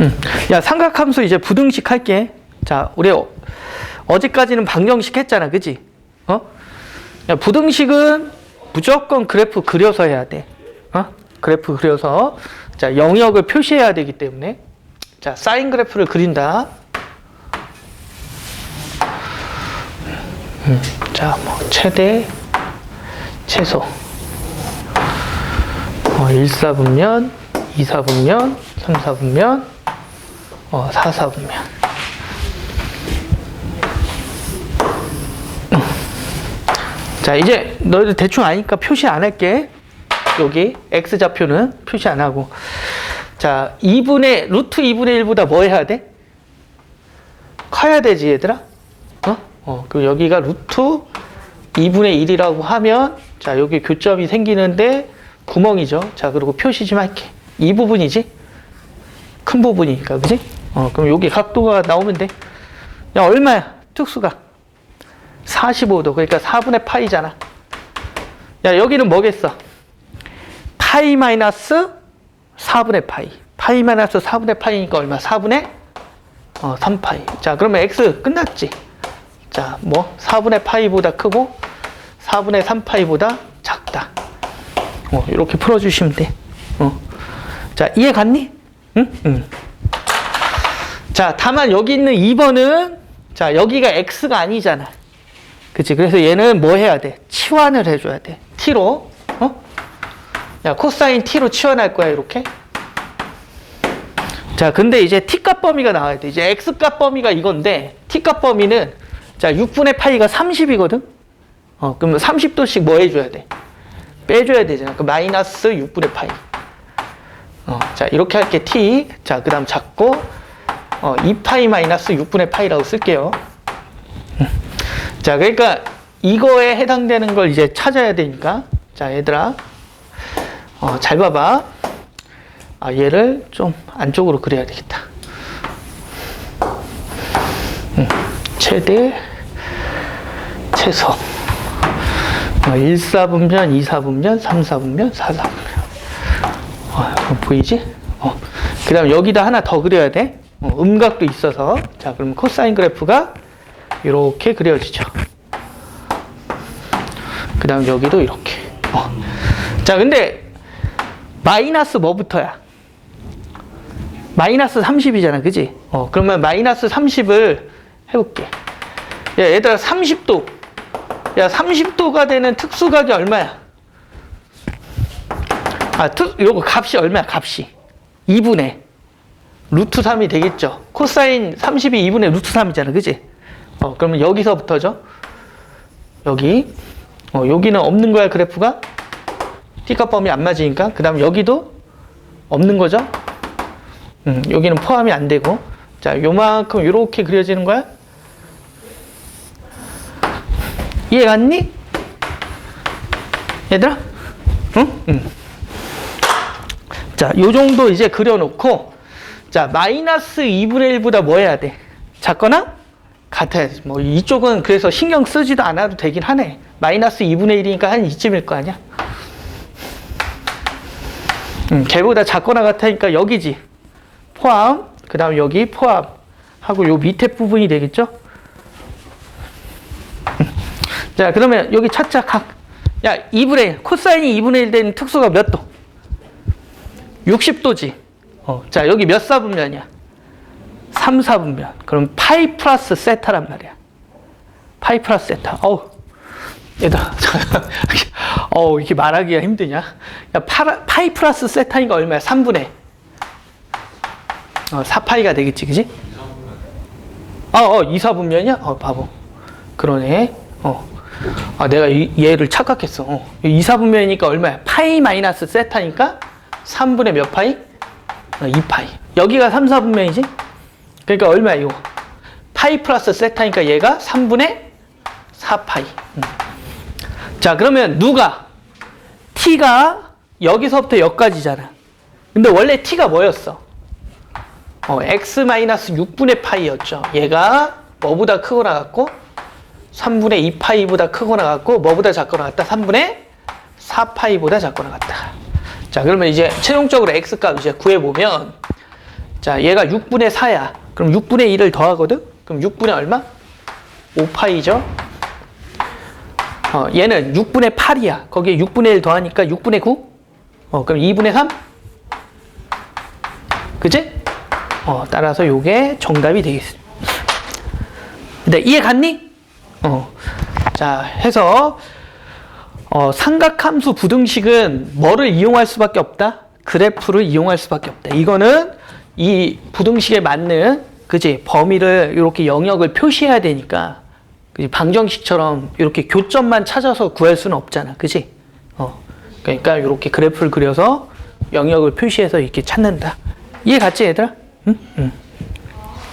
음. 야, 삼각함수 이제 부등식 할게. 자, 우리 어, 어제까지는 방정식 했잖아. 그지? 어? 야, 부등식은 무조건 그래프 그려서 해야 돼. 어? 그래프 그려서. 자, 영역을 표시해야 되기 때문에. 자, 사인 그래프를 그린다. 음, 자, 뭐, 최대, 최소. 어, 1사분면, 2사분면, 3사분면, 어, 4사분면. 자, 이제 너희들 대충 아니까 표시 안 할게. 여기 X좌표는 표시 안 하고. 자, 2분의, 루트 2분의 1보다 뭐 해야 돼? 커야 되지, 얘들아? 어? 어, 그리고 여기가 루트 2분의 1이라고 하면, 자, 여기 교점이 생기는데 구멍이죠. 자, 그리고 표시 좀 할게. 이 부분이지? 큰 부분이니까, 그지? 어, 그럼 여기 각도가 나오면 돼. 야, 얼마야? 특수가? 45도. 그러니까 4분의 파이잖아. 야, 여기는 뭐겠어? 파이 마이너스 4분의 파이. 파이 마이너스 4분의 파이니까 얼마? 4분의 어, 3파이. 자, 그러면 x 끝났지? 자, 뭐 4분의 파이보다 크고 4분의 3파이보다 작다. 어, 이렇게 풀어주시면 돼. 어. 자, 이해 갔니? 응? 응. 자, 다만 여기 있는 2번은 자, 여기가 x가 아니잖아. 그치? 그래서 얘는 뭐 해야 돼? 치환을 해줘야 돼. t로. 어? 야, 코사인 t로 치환할 거야, 이렇게. 자, 근데 이제 t값 범위가 나와야 돼. 이제 x값 범위가 이건데, t값 범위는, 자, 6분의 파이가 30이거든? 어, 그러면 30도씩 뭐 해줘야 돼? 빼줘야 되잖아. 그 마이너스 6분의 파이. 어, 자, 이렇게 할게, t. 자, 그 다음 잡고, 어, 2파이 마이너스 6분의 파이라고 쓸게요. 자, 그러니까 이거에 해당되는 걸 이제 찾아야 되니까. 자, 얘들아. 어, 잘 봐봐. 아, 얘를 좀 안쪽으로 그려야 되겠다. 음, 최대, 최소. 어, 1사분면, 2사분면, 3사분면, 4사분면. 어, 보이지? 어. 그 다음 여기다 하나 더 그려야 돼. 어, 음각도 있어서. 자, 그럼 코사인 그래프가 이렇게 그려지죠. 그 다음 여기도 이렇게. 어. 자, 근데 마이너스 뭐부터야? 마이너스 30이잖아, 그지? 어, 그러면 마이너스 30을 해볼게. 야, 얘들아, 30도. 야, 30도가 되는 특수각이 얼마야? 아, 특, 요거 값이 얼마야, 값이? 2분의 루트 3이 되겠죠. 코사인 30이 2분의 루트 3이잖아, 그지? 어, 그러면 여기서부터죠. 여기. 어, 여기는 없는 거야, 그래프가. T값 범위 안 맞으니까. 그 다음 여기도 없는 거죠. 음, 여기는 포함이 안 되고. 자, 요만큼 요렇게 그려지는 거야. 이해 갔니? 얘들아? 응? 응. 자, 요 정도 이제 그려놓고, 자, 마이너스 2분의 1보다 뭐 해야 돼? 작거나? 같아야지. 뭐, 이쪽은 그래서 신경 쓰지도 않아도 되긴 하네. 마이너스 2분의 1이니까 한 이쯤일 거 아니야? 음, 걔보다 작거나 같으니까 여기지. 포함, 그 다음 여기 포함. 하고 요 밑에 부분이 되겠죠? 음. 자, 그러면 여기 찾자, 각. 야, 2분의 1, 코사인이 2분의 1 되는 특수가 몇 도? 60도지. 어, 자, 여기 몇 사분면이야? 3, 4분면. 그럼 파이 플러스 세타란 말이야. 파이 플러스 세타. 어우, 얘들아. 어우, 이렇게 말하기가 힘드냐? 야, 파, 파이 플러스 세타니까 얼마야? 3분의. 어, 4파이가 되겠지, 그지? 어, 어, 2, 4분면이야? 어, 바보. 그러네. 어. 아, 내가 이, 얘를 착각했어. 어. 2, 4분면이니까 얼마야? 파이 마이너스 세타니까 3분의 몇 파이? 어, 2파이. 여기가 3, 4분면이지? 그러니까 얼마야, 이거? 파이 플러스 세타니까 얘가 3분의 4파이. 음. 자, 그러면 누가? t가 여기서부터 여기까지잖아. 근데 원래 t가 뭐였어? 어, x-6분의 파이였죠. 얘가 뭐보다 크고 나갔고 3분의 2파이보다 크고 나갔고 뭐보다 작고 나갔다? 3분의 4파이보다 작고 나갔다. 자, 그러면 이제 최종적으로 x값 이제 구해보면 자, 얘가 6분의 4야. 그럼 6분의 1을 더하거든? 그럼 6분의 얼마? 5파이죠? 어, 얘는 6분의 8이야. 거기에 6분의 1 더하니까 6분의 9? 어, 그럼 2분의 3? 그지? 어, 따라서 요게 정답이 되겠습니다. 네, 이해 갔니? 어. 자, 해서, 어, 삼각함수 부등식은 뭐를 이용할 수밖에 없다? 그래프를 이용할 수밖에 없다. 이거는 이 부등식에 맞는, 그지? 범위를 이렇게 영역을 표시해야 되니까, 그지? 방정식처럼 이렇게 교점만 찾아서 구할 수는 없잖아. 그지? 어. 그러니까 이렇게 그래프를 그려서 영역을 표시해서 이렇게 찾는다. 이해 갔지, 얘들아? 응? 응.